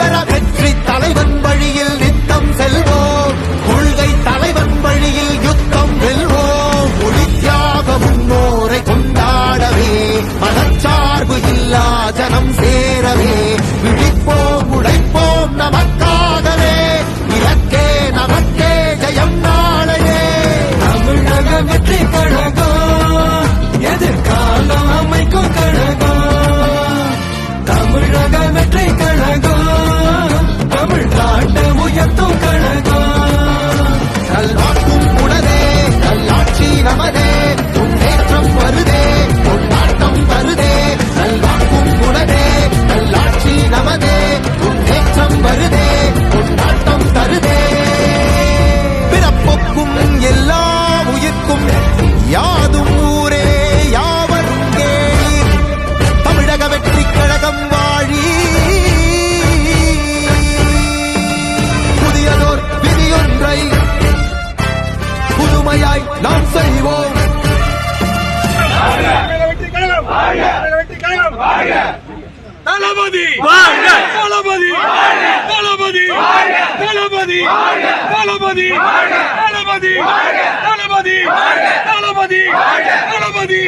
libera gente. வேலையாய் நாம் செய்வோம் தளபதி தளபதி தளபதி தளபதி தளபதி தளபதி தளபதி தளபதி தளபதி